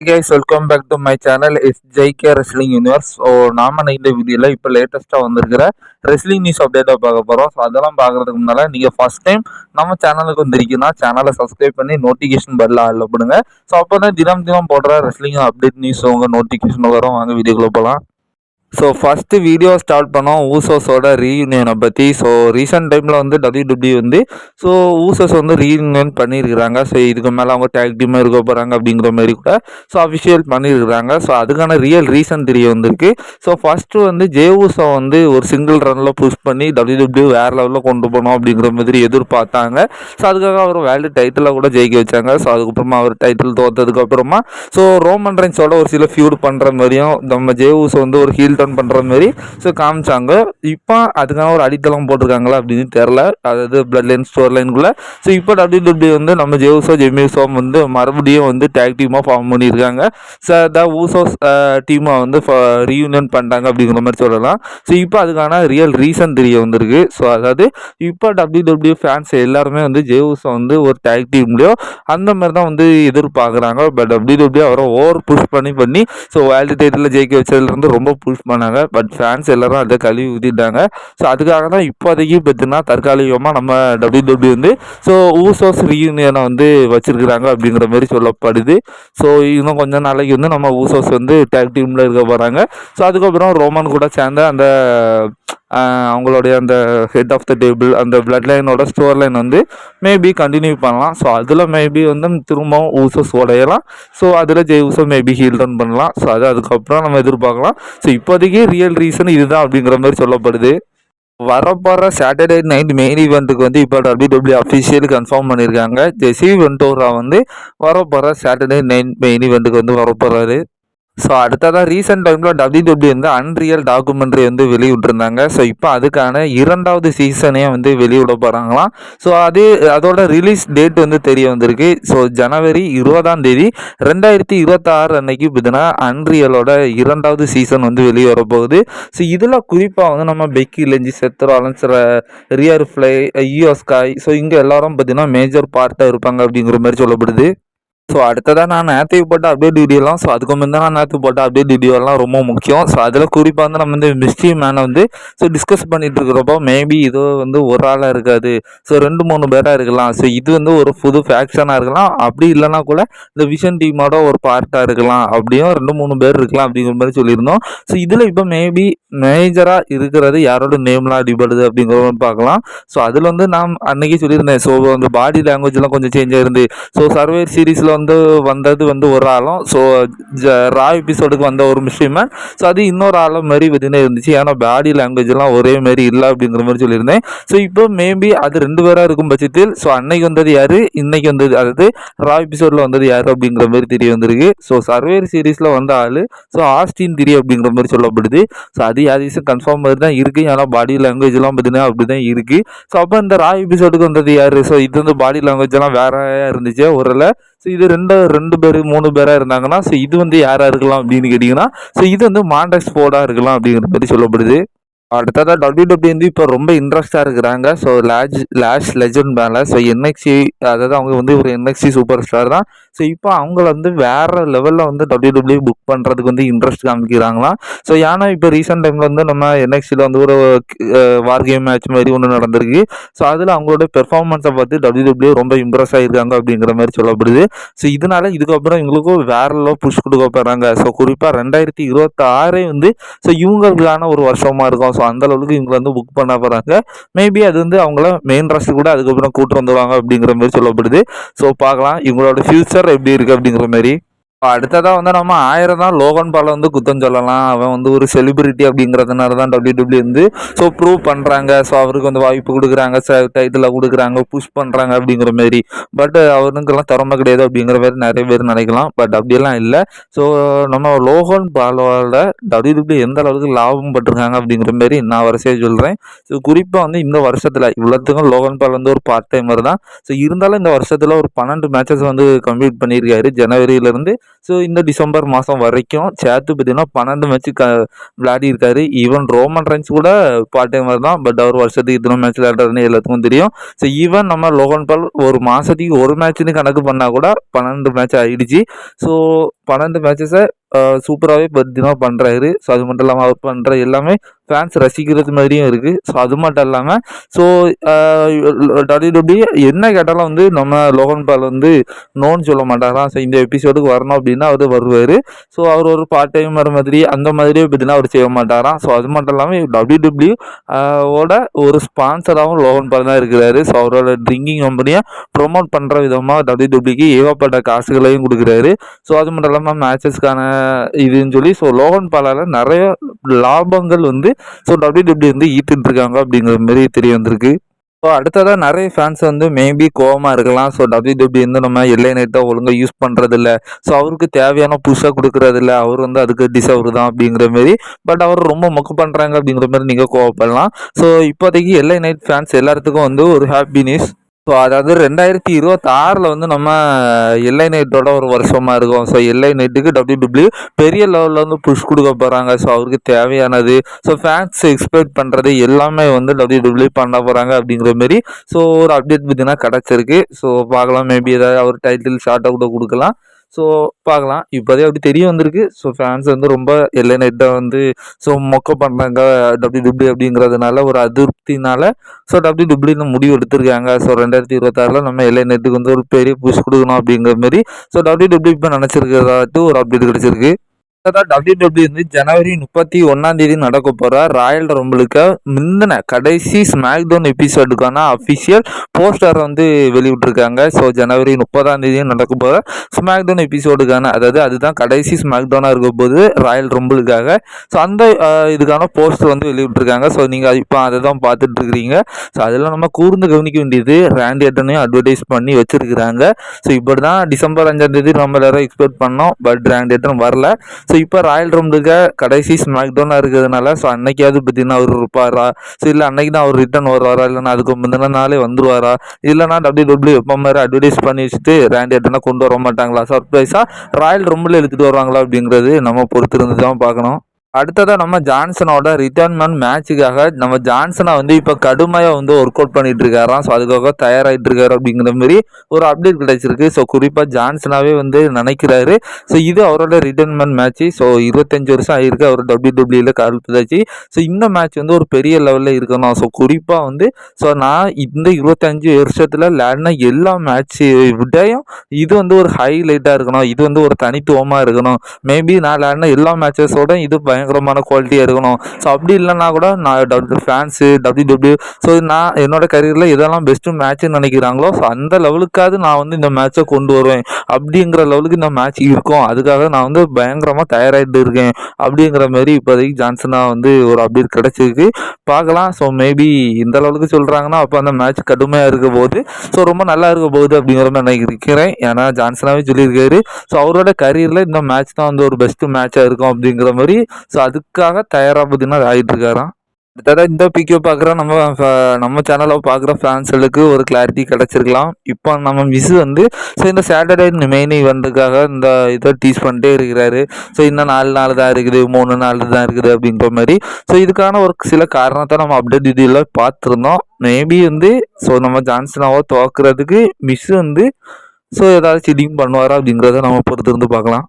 Guys welcome back to my channel is JK wrestling universe so நாம இந்த வீடியோவில் இப்போ லேட்டஸ்ட்டாக வந்திருக்கிற ரெஸ்லிங் நியூஸ் அப்டேட்டாக பார்க்க போகிறோம் ஸோ அதெல்லாம் பார்க்குறதுக்கு முன்னால் நீங்கள் ஃபஸ்ட் டைம் நம்ம சேனலுக்கு வந்திருக்கீங்கன்னா சேனலை சப்ஸ்கிரைப் பண்ணி நோட்டிஃபிகேஷன் பெல்ல ஆள் பண்ணுங்க ஸோ அப்போ தான் தினம் தினம் போடுற ரெஸ்லிங் அப்டேட் நியூஸ் உங்கள் நோட்டிஃபிகேஷன் வரும். வாங்க வீடியோக்குள்ளே போகலாம் ஸோ ஃபஸ்ட்டு வீடியோ ஸ்டார்ட் பண்ணோம். ஊசோஸோட ரீயூனியனை பற்றி ஸோ ரீசெண்ட் டைமில் வந்து டபிள்யூடபிள்யூ வந்து ஸோ ஊசோஸ் வந்து ரீயூனியன் பண்ணியிருக்கிறாங்க ஸோ இதுக்கு மேலே அவங்க டேக் டீமாக இருக்க போகிறாங்க அப்படிங்கிற மாதிரி கூட ஸோ அஃபிஷியல் பண்ணியிருக்கிறாங்க ஸோ அதுக்கான ரியல் ரீசன் தெரிய வந்திருக்கு. ஸோ ஃபஸ்ட்டு வந்து ஜே ஊசோ வந்து ஒரு சிங்கிள் ரனில் புஷ் பண்ணி டபிள்யூடபிள்யூ வேறு லெவலில் கொண்டு போகணும் அப்படிங்கிற மாதிரி எதிர்பார்த்தாங்க. ஸோ அதுக்காக அவர் வேல்டு டைட்டிலாக கூட ஜெயிக்க வச்சாங்க. ஸோ அதுக்கப்புறமா அவர் டைட்டில் தோற்றதுக்கப்புறமா ஸோ ரோமன் ரைன்ஸோட ஒரு சில ஃபியூட் பண்ணுற மாதிரியும் நம்ம ஜே ஊசோ வந்து ஒரு ஹீல் டர்ன் பண்ணுற மாதிரி ஸோ காமிச்சாங்க. இப்போ அதுக்கான ஒரு அடித்தளம் போட்டிருக்காங்களா அப்படின்னு தெரில அதாவது பிளட் லைன் ஸ்டோர் லைனுக்குள்ளே ஸோ இப்போ டபிள்யூ டபிள்யூ வந்து நம்ம ஜெவுசோ ஜெமிசோம் வந்து மறுபடியும் வந்து டேக் டீமாக ஃபார்ம் பண்ணியிருக்காங்க. ஸோ த ஊசோஸ் டீமாக வந்து ரீயூனியன் பண்ணிட்டாங்க அப்படிங்கிற மாதிரி சொல்லலாம். ஸோ இப்போ அதுக்கான ரியல் ரீசன் தெரிய வந்திருக்கு. ஸோ அதாவது இப்போ டபிள்யூ டபிள்யூ ஃபேன்ஸ் எல்லாருமே வந்து ஜெவுசோ வந்து ஒரு டேக் டீம்லையோ அந்த மாதிரி தான் வந்து எதிர்பார்க்குறாங்க. பட் டபிள்யூ டபிள்யூ அவரை ஓவர் புஷ் பண்ணி பண்ணி ஸோ வேர்ல்டு டைட்டில் ஜெயிக்க வச்சதுலேருந்து ரொம்ப புஷ் பண்ணாங்க. பட் ஃபேன்ஸ் எல்லாரும் அதை கழுவி ஊற்றிட்டாங்க ஸோ அதுக்காக தான் இப்போதைக்கு பார்த்தீங்கன்னா தற்காலிகமாக நம்ம டபிள்யூ டபிள்யூ வந்து ஸோ ஊசோஸ் ரீயூனியனை வந்து வச்சுருக்குறாங்க அப்படிங்கிற மாதிரி சொல்லப்படுது. ஸோ இன்னும் கொஞ்சம் நாளைக்கு வந்து நம்ம ஊசோஸ் வந்து டேக் டீமில் இருக்க போகிறாங்க ஸோ அதுக்கப்புறம் ரோமன் கூட சேர்ந்த அந்த அவங்களுடைய அந்த ஹெட் ஆஃப் த டேபிள் அந்த பிளட் லைனோட ஸ்டோர் லைன் வந்து மேபி கண்டினியூ பண்ணலாம். ஸோ அதில் மேபி வந்து திரும்பவும் ஊசஸ் உடையலாம். ஸோ அதில் Jey Uso maybe heel run பண்ணலாம். ஸோ அது அதுக்கப்புறம் நம்ம எதிர்பார்க்கலாம். ஸோ இப்போதைக்கு ரியல் ரீசன் இதுதான் அப்படிங்கிற மாதிரி சொல்லப்படுது. வரப்போகிற சாட்டர்டே நைட் மெயின் ஈவெண்ட்டுக்கு வந்து இப்போ டபிள்யூ டபிள்யூ அஃபிஷியல் கன்ஃபார்ம் பண்ணியிருக்காங்க. ஜெசி வென்டோரா வந்து வரப்போகிற சாட்டர்டே நைட் மெயின் ஈவெண்ட்டுக்கு வந்து வரப்போகிறாரு ஸோ அடுத்ததாக ரீசெண்ட் டைமில் டபிள்யூ டபிள்யூ வந்து அன்ரியல் டாக்குமெண்ட்ரி வந்து வெளியிட்ருந்தாங்க ஸோ இப்போ அதுக்கான இரண்டாவது சீசனே வந்து வெளியிட போகிறாங்களாம் ஸோ அது அதோட ரிலீஸ் டேட் வந்து தெரிய வந்திருக்கு. ஸோ ஜனவரி இருபதாம் தேதி ரெண்டாயிரத்தி இருபத்தாறு அன்னைக்கு பார்த்தீங்கன்னா அன்ரியலோட இரண்டாவது சீசன் வந்து வெளியே வரப்போகுது ஸோ இதில் குறிப்பாக வந்து நம்ம பெக்கி லெஞ்சி செத்ராலன்ஸ் ரியர் ஃப்ளை ஈயோஸ்காய் ஸோ இங்கே எல்லாரும் பார்த்தீங்கன்னா மேஜர் பார்ட்டாக இருப்பாங்க அப்படிங்கிற மாதிரி சொல்லப்படுது. ஸோ அடுத்ததாக நான் நேற்று போட்ட அப்டேட் வீடியோலாம் ஸோ அதுக்கு முந்தைய நான் நேற்று போட்ட அப்டேட் வீடியோலாம் ரொம்ப முக்கியம். ஸோ அதில் குறிப்பாக வந்து நம்ம வந்து மிஸ்ட்ரி மேனை வந்து ஸோ டிஸ்கஸ் பண்ணிட்டு இருக்கிறப்போ மேபி இது வந்து ஒரு ஆளாக இருக்காது. ஸோ ரெண்டு மூணு பேராக இருக்கலாம். ஸோ இது வந்து ஒரு புது ஃபேக்ஷனாக இருக்கலாம். அப்படி இல்லைனா கூட இந்த விஷன் டீமோட ஒரு பார்ட்டாக இருக்கலாம். அப்படியும் ரெண்டு மூணு பேர் இருக்கலாம் அப்படிங்கிற மாதிரி சொல்லியிருந்தோம். ஸோ இதில் இப்போ மேபி மேஜராக இருக்கிறது யாரோட நேம்லாம் அடிபடுது அப்படிங்கிற மாதிரி பார்க்கலாம். ஸோ அதில் வந்து நான் அன்னைக்கு சொல்லியிருந்தேன். ஸோ அந்த பாடி லாங்குவேஜ்லாம் கொஞ்சம் சேஞ்ச் ஆயிருந்து ஸோ சர்வே சீரீஸில் வந்து வந்தது வந்து ஒரு ஆளும். ஸோ ரா எபிசோடுக்கு வந்த ஒரு விஷயமே ஸோ அது இன்னொரு ஆளும் மாரி பார்த்தீங்கன்னா இருந்துச்சு. ஏன்னா பாடி லாங்குவேஜ்லாம் ஒரே மாரி இல்லை அப்படிங்கிற மாதிரி சொல்லியிருந்தேன். ஸோ இப்போ மேபி அது ரெண்டு பேராக இருக்கும் பட்சத்தில் ஸோ அன்னைக்கு வந்தது யார்? இன்னைக்கு வந்தது அதாவது ரா எபிசோடில் வந்தது யார் அப்படிங்கிற மாதிரி தெரிய வந்திருக்கு. ஸோ சர்வேர் சீரீஸில் வந்த ஆள் ஸோ ஆஸ்டின் திரி அப்படிங்கிற மாதிரி சொல்லப்படுது. ஸோ அது யாரிசும் கன்ஃபார்ம் மாதிரி தான் இருக்குது ஏன்னா பாடி லாங்குவேஜ்லாம் பார்த்தீங்கன்னா அப்படி தான் இருக்குது ஸோ அப்போ இந்த ரா எபிசோடுக்கு வந்தது யார்? ஸோ இது வந்து பாடி லாங்குவேஜ்லாம் வேறையாக இருந்துச்சு ஒரு ஸோ இது ரெண்டு ரெண்டு பேர் மூணு பேராக இருந்தாங்கன்னா ஸோ இது வந்து யாராக இருக்கலாம் அப்படின்னு கேட்டிங்கன்னா ஸோ இது வந்து மாண்டக்ஸ் ஃபோர்டாக இருக்கலாம் அப்படிங்கிற மாதிரி சொல்லப்படுது. அடுத்ததாக டபிள்யூ டபிள்யூ வந்து இப்போ ரொம்ப இன்ட்ரெஸ்டாக இருக்கிறாங்க. ஸோ லேஜ் லேஷ் லெஜண்ட் மேலே. ஸோ என்எக்சி அதாவது அவங்க வந்து ஒரு என்எக்சி சூப்பர் ஸ்டார் தான். ஸோ இப்போ அவங்கள வந்து வேறு லெவலில் வந்து டபிள்யூ டபிள்யூ புக் பண்ணுறதுக்கு வந்து இன்ட்ரெஸ்ட் காமிக்கிறாங்களாம் ஸோ ஏன்னா இப்போ ரீசெண்ட் டைமில் வந்து நம்ம என்எக்சியில் வந்து ஒரு வார் கேம் மேட்ச் மாதிரி ஒன்று நடந்திருக்கு. ஸோ அதில் அவங்களோட பெர்ஃபார்மன்ஸை பார்த்து டபிள்யூ டபிள்யூ ரொம்ப இம்ப்ரெஸ் ஆகிருக்காங்க அப்படிங்கிற மாதிரி சொல்லப்படுது. ஸோ இதனால் இதுக்கப்புறம் இவங்களுக்கும் வேற லெவல் புஷ் கொடுக்க போகிறாங்க ஸோ குறிப்பாக ரெண்டாயிரத்தி இருபத்தாறே வந்து ஸோ இவங்களுக்கான ஒரு வருஷமாக இருக்கும். ஸோ அந்த அளவுக்கு இவங்களை வந்து புக் பண்ண போகிறாங்க மேபி அது வந்து அவங்கள மெயின் ராஸ்ட் கூட அதுக்கப்புறம் கூட்டு வந்துடுவாங்க அப்படிங்கிற மாதிரி சொல்லப்படுது. ஸோ பார்க்கலாம். இவங்களோட ஃப்யூச்சர் எப்படி இருக்குது அப்படிங்கிற மாதிரி. அடுத்ததாக வந்து நம்ம ஆயிரம் தான் லோகன் பாலை வந்து குத்தம் சொல்லலாம். அவன் வந்து ஒரு செலிபிரிட்டி அப்படிங்கிறதுனால தான் டபிள்யூ டபிள்யூ வந்து ஸோ ப்ரூவ் பண்ணுறாங்க ஸோ அவருக்கு வந்து வாய்ப்பு கொடுக்குறாங்க. ச டைட்டில் கொடுக்குறாங்க. புஷ் பண்ணுறாங்க அப்படிங்கிற மாரி. பட் அவருக்கெல்லாம் திறமை கிடையாது அப்படிங்கிற மாதிரி நிறைய பேர் நினைக்கலாம். பட் அப்படியெல்லாம் இல்லை. ஸோ நம்ம லோகன் பாலோட டபிள்யூ டபிள்யூ எந்த அளவுக்கு லாபம் பட்டிருக்காங்க அப்படிங்கிற மாரி நான் வரிசையாக சொல்கிறேன் ஸோ குறிப்பாக வந்து இந்த வருஷத்தில் இவ்வளோத்துக்கும் லோகன் பால் வந்து ஒரு பார்ட் டைமர் தான். ஸோ இருந்தாலும் இந்த வருஷத்தில் ஒரு பன்னெண்டு மேட்சஸ் வந்து கம்ப்ளீட் பண்ணியிருக்காரு. ஜனவரியிலேருந்து ஸோ இந்த டிசம்பர் மாதம் வரைக்கும் சேர்த்து பார்த்தீங்கன்னா பன்னெண்டு மேட்ச்சு க விளையாடி இருக்காரு. ஈவன் ரோமன் ரன்ஸ் கூட பார்ட் டைமர் தான் பட் அவர் வருஷத்துக்கு இத்தனை மேட்ச் விளையாடுறதுன்னு எல்லாத்துக்கும் தெரியும். ஸோ ஈவன் நம்ம லோகன் பால் ஒரு மாதத்துக்கு ஒரு மேட்ச்னு கணக்கு பண்ணால் கூட பன்னெண்டு மேட்ச் ஆகிடுச்சு ஸோ பன்னெண்டு மேட்சஸை சூப்பராகவே பார்த்தீங்கன்னா பண்ணுறாரு ஸோ அது மட்டும் இல்லாமல் அவர் பண்ணுற எல்லாமே ஃபேன்ஸ் ரசிக்கிறது மாதிரியும் இருக்குது ஸோ அது மட்டும் இல்லாமல் ஸோ டபிள்யூ என்ன கேட்டாலும் வந்து நம்ம லோகன் பால் வந்து நோன்னு சொல்ல மாட்டாராம் ஸோ இந்த எபிசோடுக்கு வரணும் அப்படின்னா அவர் வருவார். ஸோ அவர் ஒரு பார்ட் டைம் மாதிரி அந்த மாதிரியே பார்த்தீங்கன்னா அவர் செய்ய மாட்டாராம் ஸோ அது மட்டும் இல்லாமல் டபிள்யூ டபிள்யூ ஓட ஒரு ஸ்பான்சராகவும் லோகன் பால் தான் இருக்கிறாரு. ஸோ அவரோட ட்ரிங்கிங் கம்பெனியை ப்ரொமோட் பண்ணுற விதமாக டபிள்யூ டபிள்யூக்கு ஏகப்பட்ட காசுகளையும் கொடுக்குறாரு. ஸோ அது மட்டும் இல்லாமல் மேட்சஸ்க்கான இதுன்னு சொல்லி ஸோ லோகன் பாலால் நிறைய லாபங்கள் வந்து ஸோ டபிள்யூ டபிள்யூ வந்து ஈட்டுட்டு இருக்காங்க அப்படிங்கிற மாதிரி தெரிய வந்திருக்கு. ஸோ அடுத்ததாக நிறைய ஃபேன்ஸ் வந்து மேபி கோவமாக இருக்கலாம். ஸோ டபிள்யூ டபிள்யூ வந்து நம்ம எல்லை நைட்டை ஒழுங்காக யூஸ் பண்ணுறதில்ல ஸோ அவருக்கு தேவையான புதுசாக கொடுக்குறதில்ல. அவர் வந்து அதுக்கு டிசர்வ் தான் அப்படிங்கிற மாரி பட் அவர் ரொம்ப மொக்கு பண்ணுறாங்க அப்படிங்கிற மாதிரி நீங்கள் கோவப்படலாம். ஸோ இப்போதைக்கு எல்லை நைட் ஃபேன்ஸ் எல்லாத்துக்கும் வந்து ஒரு ஹாப்பி நியூஸ் ஸோ அதாவது ரெண்டாயிரத்தி இருபத்தாறில் வந்து நம்ம எல்ஐ நைட்டோட ஒரு வருஷமாக இருக்கும். ஸோ எல்ஐ நைட்டுக்கு டபிள்யூ டபிள்யூ பெரிய லெவலில் வந்து புஷ் கொடுக்க போகிறாங்க ஸோ அவருக்கு தேவையானது. ஸோ ஃபேன்ஸ் எக்ஸ்பெக்ட் பண்ணுறது எல்லாமே வந்து டபிள்யூ டபிள்யூ பண்ண போகிறாங்க அப்படிங்கிற மாரி ஸோ ஒரு அப்டேட் பார்த்தீங்கன்னா கிடச்சிருக்கு. ஸோ பார்க்கலாம். மேபி ஏதாவது அவர் டைட்டில் ஷார்ட்டாக கூட கொடுக்கலாம். ஸோ பார்க்கலாம். இப்போதே அப்படி தெரிய வந்திருக்கு. ஸோ ஃபேன்ஸ் வந்து ரொம்ப எல்லை நெட்டாக வந்து ஸோ மொக்க பண்ணுறாங்க டப்ளியூ டபிள்யூ அப்படிங்கிறதுனால ஒரு அதிருப்தினால ஸோ டப்ளியூ டபிள்யூன்னு முடிவு எடுத்திருக்காங்க. ஸோ ரெண்டாயிரத்தி இருபத்தாறில் நம்ம எல்லை நெட்டுக்கு வந்து ஒரு பெரிய புஷ் கொடுக்கணும் அப்படிங்கிற மாதிரி. ஸோ டப்ளியூ டபிள்யூ இப்போ நினச்சிருக்கிறதாட்டு ஒரு அப்டேட் கிடச்சிருக்கு. அடுத்ததாக டபிள்யூ டபிள்யூ வந்து ஜனவரி முப்பத்தி ஒன்றாம் தேதி நடக்க போகிற ராயல் ரம்பிளுக்கு முந்தின கடைசி ஸ்மாக்டவுன் எபிசோடுக்கான அஃபிஷியல் போஸ்டர் வந்து வெளியிட்டிருக்காங்க. ஸோ ஜனவரி முப்பதாம் தேதி நடக்க போகிற ஸ்மாக்டவுன் எபிசோடுக்கான அதாவது அதுதான் கடைசி ஸ்மாக்டவுனாக இருக்க போது ராயல் ரம்பிளுக்காக ஸோ அந்த இதுக்கான போஸ்டர் வந்து வெளியிட்டிருக்காங்க. ஸோ நீங்கள் இப்போ அதை தான் பார்த்துட்டு இருக்கிறீங்க ஸோ அதெல்லாம் நம்ம கூர்ந்து கவனிக்க வேண்டியது ரேண்டி அட்டனையும் அட்வர்டைஸ் பண்ணி வச்சுருக்கிறாங்க. ஸோ இப்படி தான் டிசம்பர் அஞ்சாம் தேதி நம்ம எல்லாரும் எக்ஸ்பெக்ட் பண்ணோம். பட் ரேண்டி அட்டன் வரல. ஸோ ஸோ இப்போ ராயல் ரம்பிளுக்கு கடைசி ஸ்மாக் டவுனாக இருக்கிறதுனால ஸோ அன்னைக்காவது பார்த்தீங்கன்னா அவர் இருப்பாரா? ஸோ இல்லை அன்னைக்கு தான் அவர் ரிட்டர்ன் வருவாரா? இல்லைன்னா அதுக்கு முந்தின நாளே வந்துருவாரா? இல்லைனா டபிள்யூ டபிள்யூ எப்போ மாதிரி அட்வர்டைஸ் பண்ணி வச்சுட்டு ரேண்டி எட்டனா கொண்டு வர மாட்டாங்களா? சர்ப்ரைஸாக ராயல் ரம்பில் எடுத்துகிட்டு வருவாங்களா அப்படிங்கிறது நம்ம பொறுத்திருந்து தான் பார்க்கணும். அடுத்ததாக நம்ம ஜான்சனோட ரிட்டர்ன்மெண்ட் மேட்சுக்காக நம்ம ஜான்சனை வந்து இப்போ கடுமையாக வந்து ஒர்க் அவுட் பண்ணிட்டு இருக்காராம். ஸோ அதுக்காக தயாராகிட்டு இருக்காரு அப்படிங்கிற மாதிரி ஒரு அப்டேட் கிடைச்சிருக்கு. ஸோ குறிப்பாக ஜான்சனாகவே வந்து நினைக்கிறாரு. ஸோ இது அவரோட ரிட்டர்ன்மெண்ட் மேட்ச்சு ஸோ இருபத்தஞ்சு வருஷம் ஆயிருக்கு அவர் டபிள்யூ டபிள்யூல கருத்துதாச்சு ஸோ இந்த மேட்ச் வந்து ஒரு பெரிய லெவலில் இருக்கணும். ஸோ குறிப்பாக வந்து ஸோ நான் இந்த இருபத்தஞ்சு வருஷத்தில் விளையாடின எல்லா மேட்ச்சு விடையும் இது வந்து ஒரு ஹைலைட்டாக இருக்கணும். இது வந்து ஒரு தனித்துவமாக இருக்கணும். மேபி நான் விளையாடின எல்லா மேட்சஸோட இது பய பயங்கரமான குவாலிட்டியாக இருக்கணும். ஸோ அப்படி இல்லைனா கூட நான் ஃபேன்ஸு டபிள்யூ டபிள்யூ ஸோ நான் என்னோடய கரியரில் இதெல்லாம் பெஸ்ட்டு மேட்ச்னு நினைக்கிறாங்களோ ஸோ அந்த லெவலுக்காவது நான் வந்து இந்த மேட்ச்சை கொண்டு வருவேன். அப்படிங்கிற லெவலுக்கு இந்த மேட்ச் இருக்கும். அதுக்காக நான் வந்து பயங்கரமாக தயாராகிட்டு இருக்கேன். அப்படிங்கிற மாதிரி இப்போதைக்கு ஜான்சனாக வந்து ஒரு அப்டேட் கிடச்சிருக்கு. பார்க்கலாம். ஸோ மேபி இந்த லெவலுக்கு சொல்கிறாங்கன்னா அப்போ அந்த மேட்ச் கடுமையாக இருக்க போது ஸோ ரொம்ப நல்லா இருக்க போகுது அப்படிங்கிற மாதிரி நினைக்கிறேன். ஏன்னா ஜான்சனாகவே சொல்லியிருக்காரு. ஸோ அவரோட கரியரில் இந்த மேட்ச் தான் வந்து ஒரு பெஸ்ட்டு மேட்சாக இருக்கும் அப்படிங்கிற மாதிரி ஸோ அதுக்காக தயாராக பார்த்தீங்கன்னா ஆகிட்டு இருக்காராம் அடுத்ததாக இந்த பிக்கோ பார்க்குற நம்ம நம்ம சேனலை பார்க்குற ஃபேன்ஸ்களுக்கு ஒரு கிளாரிட்டி கிடச்சிருக்கலாம். இப்போ நம்ம மிஸ் வந்து ஸோ இந்த சாட்டர்டே மெயின் ஈவெண்ட்டுக்காக இந்த இதை டீச் பண்ணிட்டே இருக்கிறாரு. ஸோ இன்னும் நாலு நாள் தான் இருக்குது மூணு நாள் தான் இருக்குது அப்படின்ற மாதிரி. ஸோ இதுக்கான ஒரு சில காரணத்தை நம்ம அப்டேட் இதில் பார்த்துருந்தோம். மேபி வந்து ஸோ நம்ம ஜான்சனாவோ துவக்கிறதுக்கு மிஸ் வந்து ஸோ ஏதாவது சிட்டிங் பண்ணுவாரா அப்படிங்கிறத நம்ம பொறுத்து இருந்து பார்க்கலாம்.